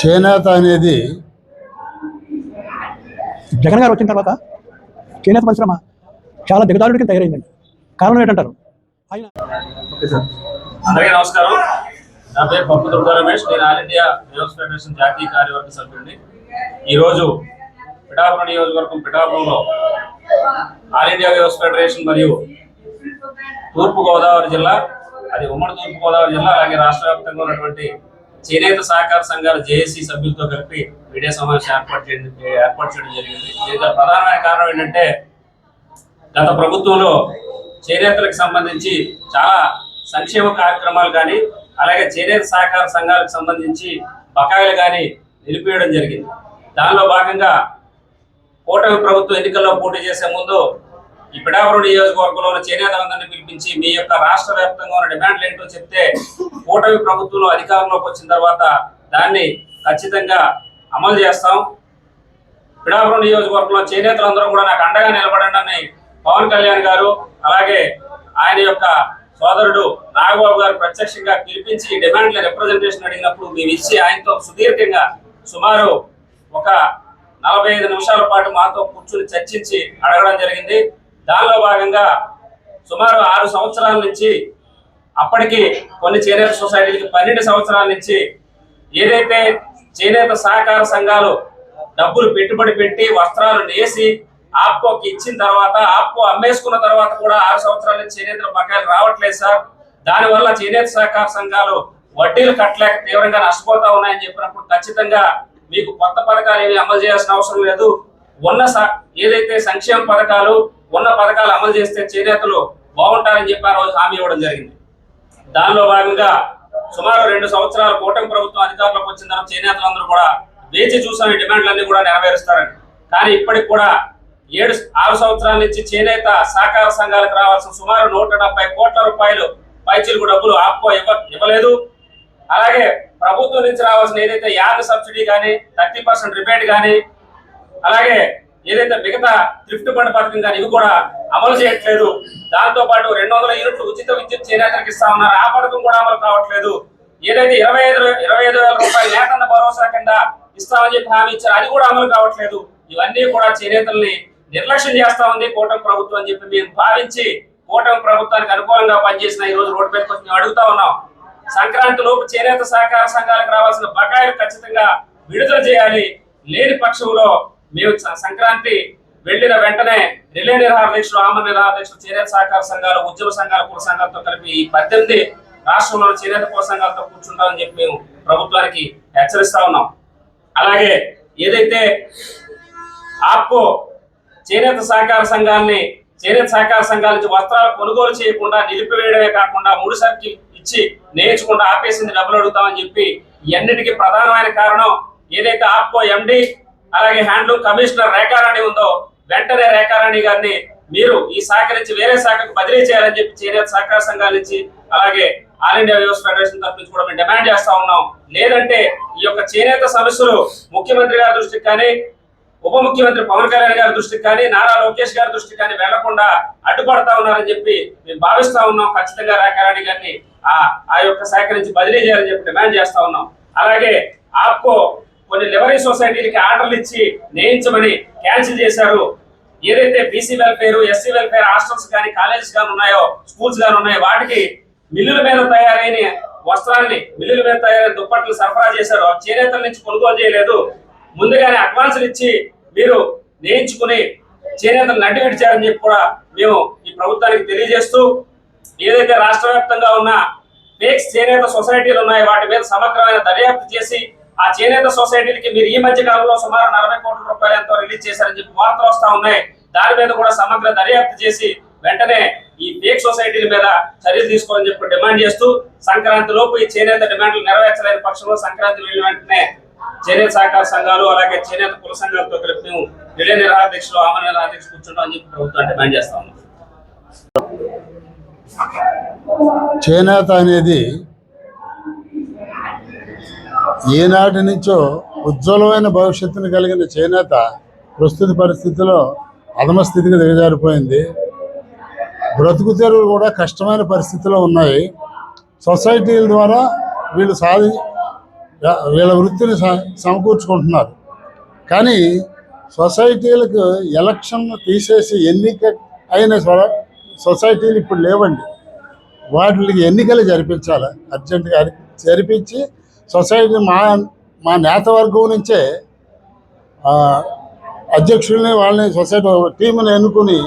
చేనేత అనేది జగన్ గారు వచ్చిన తర్వాత చేనేత పరిశ్రమ చాలా దిగదారుడికి తయారైందండి. కారణం ఏంటంటారు? ఆయన అందరికీ నమస్కారం. నా పేరు పప్పు దుర్గా రమేష్. నేను ఆల్ ఇండియా వ్యవస్థ ఫెడరేషన్ జాతీయ కార్యవర్గ సభ్యుడిని. ఈరోజు పిఠాపురం నియోజకవర్గం పిఠాపురంలో ఆల్ ఇండియా వ్యవస్థ ఫెడరేషన్ మరియు తూర్పు గోదావరి జిల్లా అది ఉమ్మడి తూర్పు గోదావరి జిల్లా అలాగే రాష్ట్ర వ్యాప్తంగా ఉన్నటువంటి చేనేత సహకార సంఘాల జేఏసీ సభ్యులతో కలిపి మీడియా సమావేశం ఏర్పాటు చేయడం ఏర్పాటు చేయడం జరిగింది. దీనికి ప్రధానమైన కారణం ఏంటంటే గత ప్రభుత్వంలో చేనేతలకు సంబంధించి చాలా సంక్షేమ కార్యక్రమాలు కానీ అలాగే చేనేత సహకార సంఘాలకు సంబంధించి బకాయిలు కానీ నిలిపివేయడం జరిగింది. దానిలో భాగంగా కూటమి ప్రభుత్వం ఎన్నికల్లో పోటీ చేసే ముందు ఈ పిడాపురం నియోజకవర్గంలో చేనేత అందరినీ పిలిపించి మీ యొక్క రాష్ట్ర వ్యాప్తంగా ఉన్న డిమాండ్లు ఏంటో చెప్తే కూటమి ప్రభుత్వంలో అధికారంలోకి వచ్చిన తర్వాత దాన్ని ఖచ్చితంగా అమలు చేస్తాం. పిడాపురం నియోజకవర్గంలో చేనేతలందరూ కూడా నాకు అండగా నిలబడండి అని పవన్ కళ్యాణ్ గారు అలాగే ఆయన యొక్క సోదరుడు నాగబాబు గారు ప్రత్యక్షంగా పిలిపించి డిమాండ్ల రిప్రజెంటేషన్ అడిగినప్పుడు మేము ఇచ్చి ఆయనతో సుదీర్ఘంగా సుమారు ఒక నలభై ఐదు నిమిషాల పాటు మాతో కూర్చుని చర్చించి అడగడం జరిగింది. దానిలో భాగంగా సుమారు ఆరు సంవత్సరాల నుంచి అప్పటికి కొన్ని చేనేత సొసైటీలకి పన్నెండు సంవత్సరాల నుంచి ఏదైతే చేనేత సహకార సంఘాలు డబ్బులు పెట్టుబడి పెట్టి వస్త్రాలు నేసి ఆప్కోకి ఇచ్చిన తర్వాత ఆప్కో అమ్మేసుకున్న తర్వాత కూడా ఆరు సంవత్సరాల నుంచి చేనేతల బకాయిలు రావట్లేదు సార్. దానివల్ల చేనేత సహకార సంఘాలు వడ్డీలు కట్టలేక తీవ్రంగా నష్టపోతా ఉన్నాయని చెప్పినప్పుడు ఖచ్చితంగా మీకు కొత్త పథకాలు ఏమి అమలు చేయాల్సిన అవసరం లేదు. ఉన్న ఏదైతే సంక్షేమ పథకాలు ఉన్న పథకాలు అమలు చేస్తే చేనేతలు బాగుంటారని చెప్పి ఆ రోజు హామీ ఇవ్వడం జరిగింది. దానిలో భాగంగా సుమారు రెండు సంవత్సరాలు కూటమి ప్రభుత్వం అధికారంలోకి వచ్చిన తర్వాత చేనేతలందరూ కూడా వేచి చూసిన డిమాండ్లన్నీ కూడా నెరవేరుస్తారని. కానీ ఇప్పటికి కూడా ఏడు ఆరు సంవత్సరాల నుంచి చేనేత సహకార సంఘాలకు రావాల్సిన సుమారు నూట డెబ్బై కోట్ల రూపాయలు పైచిలుకు డబ్బులు ఆప్కో ఇవ్వ ఇవ్వలేదు. అలాగే ప్రభుత్వం నుంచి రావాల్సిన ఏదైతే యార్డ్ సబ్సిడీ కానీ థర్టీ పర్సెంట్ రిబేట్ కానీ అలాగే ఏదైతే మిగతా థ్రిఫ్ట్ బండ్ పథకం కానీ ఇవి కూడా అమలు చేయట్లేదు దాంతో పాటు రెండు వందల యూనిట్లు ఉచిత విద్యుత్ చేనేతలకు ఇస్తా ఉన్నారు. ఆ పథకం కూడా అమలు కావట్లేదు. ఏదైతే ఇరవై ఐదు ఇరవై ఐదు వేల రూపాయలు నేతన్న భరోసా కింద ఇస్తామని చెప్పి హామీ ఇచ్చారు అది కూడా అమలు కావట్లేదు. ఇవన్నీ కూడా చేనేతల్ని నిర్లక్ష్యం చేస్తా ఉంది కూటమి ప్రభుత్వం అని చెప్పి మేము భావించి కూటమి ప్రభుత్వానికి అనుకూలంగా పనిచేసిన ఈ రోజు రోడ్డు మీద మేము అడుగుతా ఉన్నాం. సంక్రాంతి లోపు చేనేత సహకార సంఘాలకు రావాల్సిన బకాయిలు ఖచ్చితంగా విడుదల చేయాలి. లేని పక్షంలో మేము సంక్రాంతి వెళ్ళిన వెంటనే రిలే నిర్హారదీక్షలు ఆమర నిర్హారదీక్షలు చేనేత సహకార సంఘాలు ఉద్యమ సంఘాల కుల సంఘాలతో కలిపి ఈ పద్దెనిమిది రాష్ట్రంలో చేనేత కుల సంఘాలతో కూర్చుంటామని చెప్పి మేము ప్రభుత్వానికి హెచ్చరిస్తా ఉన్నాం. అలాగే ఏదైతే ఆప్కో చేనేత సహకార సంఘాన్ని చేనేత సహకార సంఘాల నుంచి వస్త్రాలు కొనుగోలు చేయకుండా నిలిపివేయడమే కాకుండా మూడు సర్కిల్ ఇచ్చి నేర్చుకుండా ఆపేసింది డబ్బులు అడుగుతామని చెప్పి ఇవన్నిటికీ ప్రధానమైన కారణం ఏదైతే ఆప్కో ఎండి అలాగే హ్యాండ్లూమ్ కమిషనర్ రేఖారాణి ఉందో వెంటనే రేఖారాణి గారిని మీరు ఈ శాఖ నుంచి వేరే శాఖకు బదిలీ చేయాలని చెప్పి చేనేత సహకార సంఘాల నుంచి అలాగే ఆల్ ఇండియా వ్యూస్ ఫెడరేషన్ తరఫు నుంచి కూడా మేము డిమాండ్ చేస్తా ఉన్నాం. లేదంటే ఈ యొక్క చేనేత సమస్యలు ముఖ్యమంత్రి గారి దృష్టికి కానీ ఉప ముఖ్యమంత్రి పవన్ కళ్యాణ్ గారి దృష్టికి కానీ నారా లోకేష్ గారి దృష్టికి కానీ వెళ్ళకుండా అడ్డుపడతా ఉన్నారని చెప్పి మేము భావిస్తా ఉన్నాం. ఖచ్చితంగా రేఖారాణి గారిని ఆ ఆ యొక్క శాఖ నుంచి బదిలీ చేయాలని చెప్పి డిమాండ్ చేస్తా ఉన్నాం. అలాగే ఆప్కో కొన్ని లివరీ సొసైటీలకి ఆర్డర్లు ఇచ్చి నేయించమని క్యాన్సిల్ చేశారు. ఏదైతే BC welfare SC welfare hostels కానీ కాలేజెస్ కానీ ఉన్నాయో స్కూల్స్ కానీ ఉన్నాయో వాటికి మిల్లుల మీద తయారైన వస్త్రాన్ని మిల్లుల మీద తయారైన దుప్పట్లు సరఫరా చేశారు. చేనేతల నుంచి కొనుగోలు చేయలేదు. ముందుగానే అడ్వాన్సులు ఇచ్చి మీరు నేయించుకుని చేనేతలు నడ్డి విడిచారని చెప్పి కూడా మేము ఈ ప్రభుత్వానికి తెలియజేస్తూ ఏదైతే రాష్ట్ర వ్యాప్తంగా ఉన్న ఫేక్స్ చేనేత సొసైటీలు ఉన్నాయో వాటి మీద సమగ్రమైన దర్యాప్తు చేసి ఆ చేనేత సొసైటీలకి మీరు ఈ మధ్య కాలంలో సుమారు నలభై కోట్ల రూపాయలు ఎంతో రిలీజ్ చేశారని చెప్పి వార్తలు వస్తా ఉన్నాయి. దాని మీద కూడా సమగ్ర దర్యాప్తు చేసి వెంటనే ఈ ఫేక్ సొసైటీల మీద చర్యలు తీసుకోవాలని చెప్పి డిమాండ్ చేస్తూ సంక్రాంతి లోపు ఈ చేనేత డిమాండ్లు నెరవేర్చలేని పక్షంలో సంక్రాంతి వెళ్ళిన వెంటనే చేనేత సహకార సంఘాలు అలాగే చేనేత కుల సంఘాలతో కలిపి మేము రిలే నిరాధ్యక్షులు ఆమె నిరాధ్యక్షులు కూర్చుంటాం అని చెప్పి ప్రభుత్వం డిమాండ్ చేస్తా ఉన్నాం చేనేత అనేది ఏనాటి నుంచో ఉజ్వలమైన భవిష్యత్తును కలిగిన చేనేత ప్రస్తుత పరిస్థితిలో అధమ స్థితికి దిగజారిపోయింది. బ్రతుకు తెరువులు కూడా కష్టమైన పరిస్థితిలో ఉన్నాయి. సొసైటీల ద్వారా వీళ్ళు సాధి వీళ్ళ వృత్తిని సమకూర్చుకుంటున్నారు. కానీ సొసైటీలకు ఎలక్షన్ తీసేసి ఎన్నిక అయిన సొసైటీలు ఇప్పుడు లేవండి. వాటికి ఎన్నికలు జరిపించాలి. అర్జెంటుగా జరిపించి సొసైటీ మా మా నేత వర్గం నుంచే అధ్యక్షుల్ని వాళ్ళని సొసైటీ టీంని ఎన్నుకుని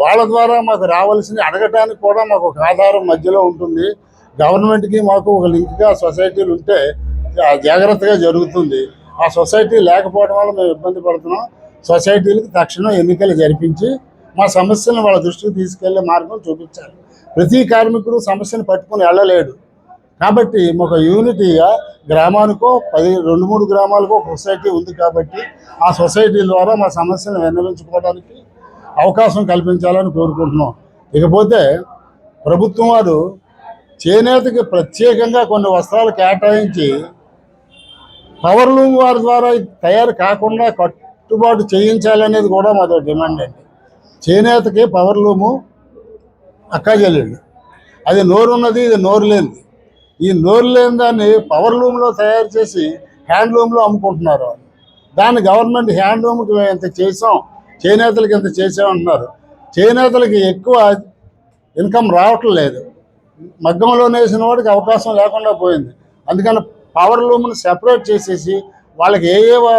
వాళ్ళ ద్వారా మాకు రావాల్సింది అడగటానికి కూడా మాకు ఒక ఆధారం మధ్యలో ఉంటుంది. గవర్నమెంట్కి మాకు ఒక లింక్గా సొసైటీలు ఉంటే జాగ్రత్తగా జరుగుతుంది. ఆ సొసైటీ లేకపోవడం వల్ల మేము ఇబ్బంది పడుతున్నాం. సొసైటీలకు తక్షణం ఎన్నికలు జరిపించి మా సమస్యలను వాళ్ళ దృష్టికి తీసుకెళ్ళే మార్గం చూపించాలి. ప్రతి కార్మికుడు సమస్యను పట్టుకుని వెళ్ళలేడు. కాబట్టి ఒక యూనిటీగా గ్రామానికో పది రెండు మూడు గ్రామాలకో ఒక సొసైటీ ఉంది కాబట్టి ఆ సొసైటీ ద్వారా మా సమస్యను విన్నవించుకోవడానికి అవకాశం కల్పించాలని కోరుకుంటున్నాం. ఇకపోతే ప్రభుత్వం వారు చేనేతకి ప్రత్యేకంగా కొన్ని వస్త్రాలు కేటాయించి పవర్ లూమ్ వారి ద్వారా తయారు కాకుండా కట్టుబాటు చేయించాలనేది కూడా మాదో డిమాండ్ అండి. చేనేతకి పవర్ లూము అక్కాజల్లుళ్ళు. అది నోరు ఉన్నది ఇది నోరు లేనిది. ఈ నోరు లేని దాన్ని పవర్ లూమ్లో తయారు చేసి హ్యాండ్ లూమ్లో అమ్ముకుంటున్నారు. దాన్ని గవర్నమెంట్ హ్యాండ్ లూమ్కి ఎంత చేసాం చేనేతలకి ఎంత చేసామంటున్నారు చేనేతలకి ఎక్కువ ఇన్కమ్ రావటం లేదు. మగ్గంలో నేసిన వాడికి అవకాశం లేకుండా పోయింది. అందుకని పవర్ లూమ్ని సెపరేట్ చేసేసి వాళ్ళకి ఏ ఏ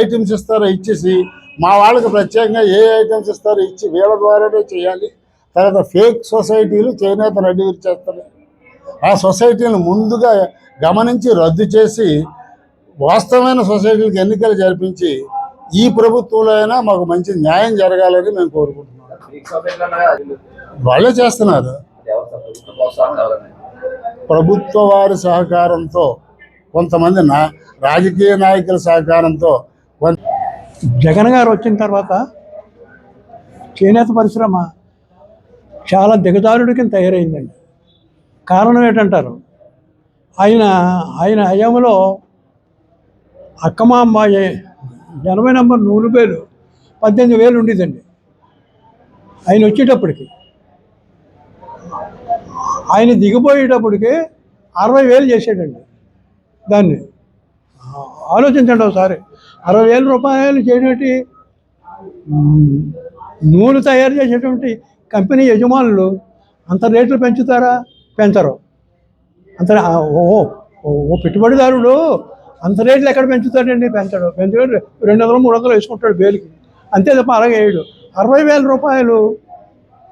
ఐటమ్స్ ఇస్తారో ఇచ్చేసి మా వాళ్ళకి ప్రత్యేకంగా ఏ ఐటమ్స్ ఇస్తారో ఇచ్చి వీళ్ళ ద్వారానే చేయాలి. తర్వాత ఫేక్ సొసైటీలు చేనేత రెడీ చేస్తారు. ఆ సొసైటీని ముందుగా గమనించి రద్దు చేసి వాస్తవమైన సొసైటీలకు ఎన్నికలు జరిపించి ఈ ప్రభుత్వంలో అయినా మాకు మంచి న్యాయం జరగాలని మేము కోరుకుంటున్నాం. వాళ్ళే చేస్తున్నారు. ప్రభుత్వ వారి సహకారంతో కొంతమంది నా రాజకీయ నాయకుల సహకారంతో జగన్ గారు వచ్చిన తర్వాత చేనేత పరిశ్రమ చాలా దిగజారుడి కింద తయారైందండి. కారణం ఏంటంటారు? ఆయన ఆయన హయాంలో అక్కమాంబ ఎనభై నెంబర్ నూరు వేలు పద్దెనిమిది వేలు ఉండేదండి. ఆయన వచ్చేటప్పటికి ఆయన దిగిపోయేటప్పటికి అరవై వేలు చేసేటండి దాన్ని. ఆలోచించండి ఒకసారి. అరవై వేల రూపాయలు చేయటువంటి నూనె తయారు చేసేటువంటి కంపెనీ యజమానులు అంత రేట్లు పెంచుతారా? పెంచరు. అంత ఓ ఓ పెట్టుబడిదారుడు అంత రేట్లు ఎక్కడ పెంచుతాడండి? పెంచడు. పెంచుతాడు రెండు వందలు మూడు వందలు వేసుకుంటాడు బేలుకి. అంతే తప్ప అలాగే వేయడు. అరవై వేల రూపాయలు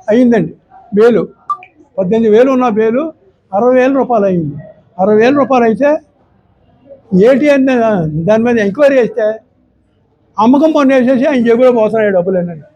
అయ్యిందండి బేలు. పద్దెనిమిది వేలు ఉన్న బేలు అరవై వేల రూపాయలు అయింది. అరవై వేల రూపాయలు అయితే ఏటి అని దాని మీద ఎంక్వైరీ చేస్తే అమ్మకం పన్ను వేసేసి ఆయన జేబులో పోతున్నాయి డబ్బులు ఏంటండి